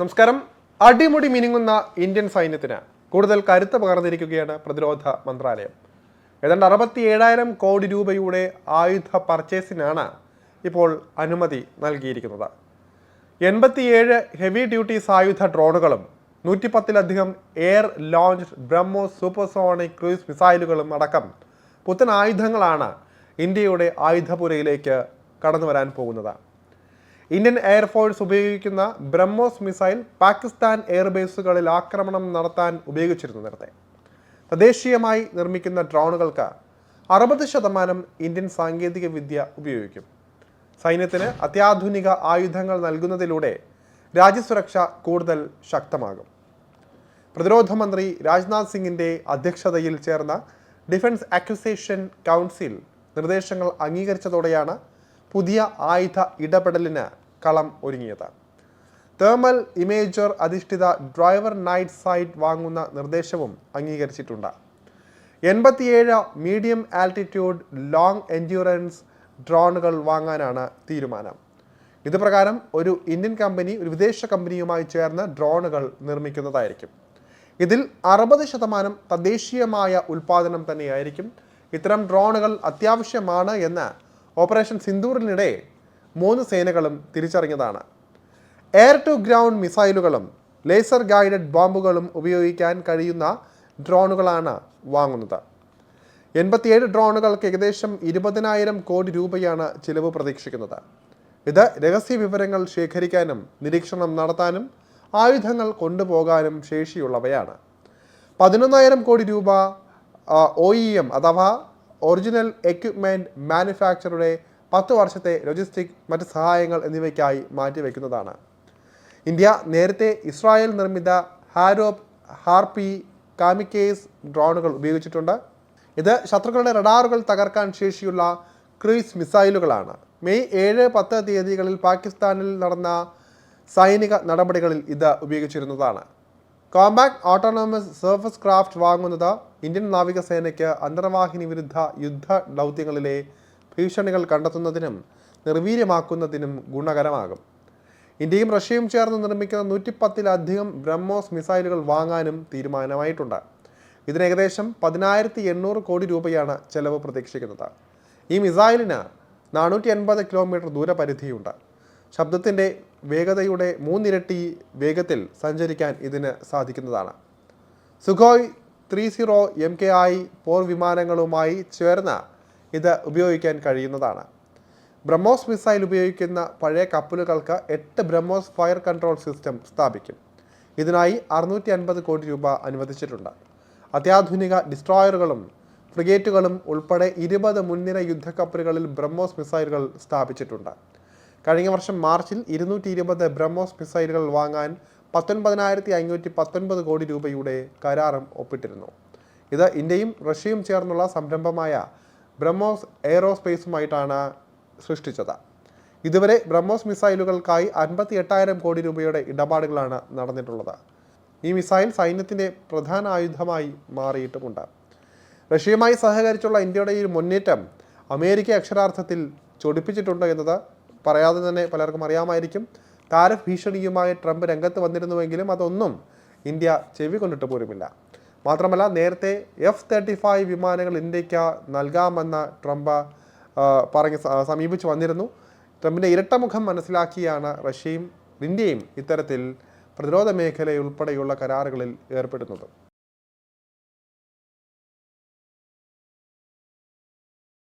നമസ്കാരം. അടിമുടി മിനുങ്ങുന്ന ഇന്ത്യൻ സൈന്യത്തിന് കൂടുതൽ കരുത്ത് പകർന്നിരിക്കുകയാണ് പ്രതിരോധ മന്ത്രാലയം. ഏതാണ്ട് അറുപത്തി ഏഴായിരം കോടി രൂപയുടെ ആയുധ പർച്ചേസിനാണ് ഇപ്പോൾ അനുമതി നൽകിയിരിക്കുന്നത്. എൺപത്തിയേഴ് ഹെവി ഡ്യൂട്ടി സായുധ ഡ്രോണുകളും നൂറ്റിപ്പത്തിലധികം air launch BrahMos supersonic cruise മിസൈലുകളും അടക്കം പുത്തൻ ആയുധങ്ങളാണ് ഇന്ത്യയുടെ ആയുധപുരയിലേക്ക് കടന്നു വരാൻ പോകുന്നത്. ഇന്ത്യൻ എയർഫോഴ്സ് ഉപയോഗിക്കുന്ന ബ്രഹ്മോസ് മിസൈൽ പാകിസ്ഥാൻ എയർബേസുകളിൽ ആക്രമണം നടത്താൻ ഉപയോഗിച്ചിരുന്നു നേരത്തെ. തദ്ദേശീയമായി നിർമ്മിക്കുന്ന ഡ്രോണുകൾക്ക് അറുപത് ശതമാനം ഇന്ത്യൻ സാങ്കേതിക വിദ്യ ഉപയോഗിക്കും. സൈന്യത്തിന് അത്യാധുനിക ആയുധങ്ങൾ നൽകുന്നതിലൂടെ രാജ്യസുരക്ഷ കൂടുതൽ ശക്തമാകും. പ്രതിരോധ മന്ത്രി രാജ്നാഥ് സിംഗിന്റെ അധ്യക്ഷതയിൽ ചേർന്ന ഡിഫൻസ് അക്വിസേഷൻ കൗൺസിൽ നിർദ്ദേശങ്ങൾ അംഗീകരിച്ചതോടെയാണ് പുതിയ ആയുധ ഇടപെടലിന് കളം ഒരുങ്ങിയത്. തേർമൽ ഇമേജർ അധിഷ്ഠിത ഡ്രൈവർ നൈറ്റ് സൈറ്റ് വാങ്ങുന്ന നിർദ്ദേശവും അംഗീകരിച്ചിട്ടുണ്ട്. എൺപത്തിയേഴ് മീഡിയം ആൾട്ടിറ്റ്യൂഡ് ലോങ് എൻഡ്യൂറൻസ് ഡ്രോണുകൾ വാങ്ങാനാണ് തീരുമാനം. ഇതുപ്രകാരം ഒരു ഇന്ത്യൻ കമ്പനി ഒരു വിദേശ കമ്പനിയുമായി ചേർന്ന് ഡ്രോണുകൾ നിർമ്മിക്കുന്നതായിരിക്കും. ഇതിൽ അറുപത് ശതമാനം തദ്ദേശീയമായ ഉൽപ്പാദനം തന്നെയായിരിക്കും. ഇത്തരം ഡ്രോണുകൾ അത്യാവശ്യമാണ് എന്ന് ഓപ്പറേഷൻ സിന്ദൂറിനിടെ മൂന്ന് സേനകളും തിരിച്ചറിഞ്ഞതാണ്. എയർ ടു ഗ്രൗണ്ട് മിസൈലുകളും ലേസർ ഗൈഡഡ് ബോംബുകളും ഉപയോഗിക്കാൻ കഴിയുന്ന ഡ്രോണുകളാണ് വാങ്ങുന്നത്. എൺപത്തിയേഴ് ഡ്രോണുകൾക്ക് ഏകദേശം ഇരുപതിനായിരം കോടി രൂപയാണ് ചിലവ് പ്രതീക്ഷിക്കുന്നത്. ഇത് രഹസ്യ വിവരങ്ങൾ ശേഖരിക്കാനും നിരീക്ഷണം നടത്താനും ആയുധങ്ങൾ കൊണ്ടുപോകാനും ശേഷിയുള്ളവയാണ്. പതിനൊന്നായിരം കോടി രൂപ ഒ ഇ എം അഥവാ ഒറിജിനൽ എക്യുപ്മെന്റ് മാനുഫാക്ചറുടെ പത്ത് വർഷത്തെ ലോജിസ്റ്റിക് മറ്റ് സഹായങ്ങൾ എന്നിവയ്ക്കായി മാറ്റിവെക്കുന്നതാണ് ഇന്ത്യ നേരത്തെ ഇസ്രായേൽ നിർമ്മിത ഹാരോപ്പ് ഹാർപി കാമിക്കേസ് ഡ്രോണുകൾ ഉപയോഗിച്ചിട്ടുണ്ട്. ഇത് ശത്രുക്കളുടെ റഡാറുകൾ തകർക്കാൻ ശേഷിയുള്ള ക്രൂയിസ് മിസൈലുകളാണ്. മെയ് ഏഴ് പത്ത് തീയതികളിൽ പാകിസ്ഥാനിൽ നടന്ന സൈനിക നടപടികളിൽ ഇത് ഉപയോഗിച്ചിരുന്നതാണ്. കോമ്പാക്ട് ഓട്ടോണോമസ് സർഫസ് ക്രാഫ്റ്റ് വാങ്ങുന്നത് ഇന്ത്യൻ നാവികസേനയ്ക്ക് അന്തർവാഹിനി വിരുദ്ധ യുദ്ധ ദൗത്യങ്ങളിലെ ഭീഷണികൾ കണ്ടെത്തുന്നതിനും നിർവീര്യമാക്കുന്നതിനും ഗുണകരമാകും. ഇന്ത്യയും റഷ്യയും ചേർന്ന് നിർമ്മിക്കുന്ന നൂറ്റിപ്പത്തിലധികം ബ്രഹ്മോസ് മിസൈലുകൾ വാങ്ങാനും തീരുമാനമായിട്ടുണ്ട്. ഇതിന് ഏകദേശം പതിനായിരത്തി എണ്ണൂറ് കോടി രൂപയാണ് ചെലവ് പ്രതീക്ഷിക്കുന്നത്. ഈ മിസൈലിന് നാനൂറ്റി എൺപത് കിലോമീറ്റർ ദൂരപരിധിയുണ്ട്. ശബ്ദത്തിന്റെ വേഗതയുടെ മൂന്നിരട്ടി വേഗത്തിൽ സഞ്ചരിക്കാൻ ഇതിന് സാധിക്കുന്നതാണ്. Sukhoi three zero M K I പോർ വിമാനങ്ങളുമായി ചേർന്ന് ഇത് ഉപയോഗിക്കാൻ കഴിയുന്നതാണ്. ബ്രഹ്മോസ് മിസൈൽ ഉപയോഗിക്കുന്ന പഴയ കപ്പലുകൾക്ക് എട്ട് ബ്രഹ്മോസ് ഫയർ കൺട്രോൾ സിസ്റ്റം സ്ഥാപിക്കും. ഇതിനായി അറുന്നൂറ്റി അൻപത് കോടി രൂപ അനുവദിച്ചിട്ടുണ്ട്. അത്യാധുനിക ഡിസ്ട്രോയറുകളും ഫ്രിഗേറ്റുകളും ഉൾപ്പെടെ ഇരുപത് മുൻനിര യുദ്ധക്കപ്പലുകളിൽ ബ്രഹ്മോസ് മിസൈലുകൾ സ്ഥാപിച്ചിട്ടുണ്ട്. കഴിഞ്ഞ വർഷം മാർച്ചിൽ ഇരുന്നൂറ്റി ഇരുപത് ബ്രഹ്മോസ് മിസൈലുകൾ വാങ്ങാൻ പത്തൊൻപതിനായിരത്തി അഞ്ഞൂറ്റി പത്തൊൻപത് കോടി രൂപയുടെ കരാറും ഒപ്പിട്ടിരുന്നു. ഇത് ഇന്ത്യയും റഷ്യയും ചേർന്നുള്ള സംരംഭമായ ബ്രഹ്മോസ് എയറോസ്പേസുമായിട്ടാണ് സൃഷ്ടിച്ചത്. ഇതുവരെ ബ്രഹ്മോസ് മിസൈലുകൾക്കായി അൻപത്തി എട്ടായിരം കോടി രൂപയുടെ ഇടപാടുകളാണ് നടന്നിട്ടുള്ളത്. ഈ മിസൈൽ സൈന്യത്തിന്റെ പ്രധാന ആയുധമായി മാറിയിട്ടുമുണ്ട്. റഷ്യയുമായി സഹകരിച്ചുള്ള ഇന്ത്യയുടെ ഈ മുന്നേറ്റം അമേരിക്ക അക്ഷരാർത്ഥത്തിൽ ചൊടിപ്പിച്ചിട്ടുണ്ട് എന്നത് പറയാതെ തന്നെ പലർക്കും അറിയാമായിരിക്കും. താരഫ് ഭീഷണിയുമായി ട്രംപ് രംഗത്ത് വന്നിരുന്നുവെങ്കിലും അതൊന്നും ഇന്ത്യ ചെവി കൊണ്ടിട്ട് പോലുമില്ല. മാത്രമല്ല നേരത്തെ എഫ് തേർട്ടി ഫൈവ് വിമാനങ്ങൾ ഇന്ത്യയ്ക്ക് നൽകാമെന്ന ട്രംപ് പറഞ്ഞ് സമീപിച്ച് വന്നിരുന്നു. ട്രംപിന്റെ ഇരട്ടമുഖം മനസ്സിലാക്കിയാണ് റഷ്യയും ഇന്ത്യയും ഇത്തരത്തിൽ പ്രതിരോധ മേഖലയുൾപ്പെടെയുള്ള കരാറുകളിൽ ഏർപ്പെടുന്നത്.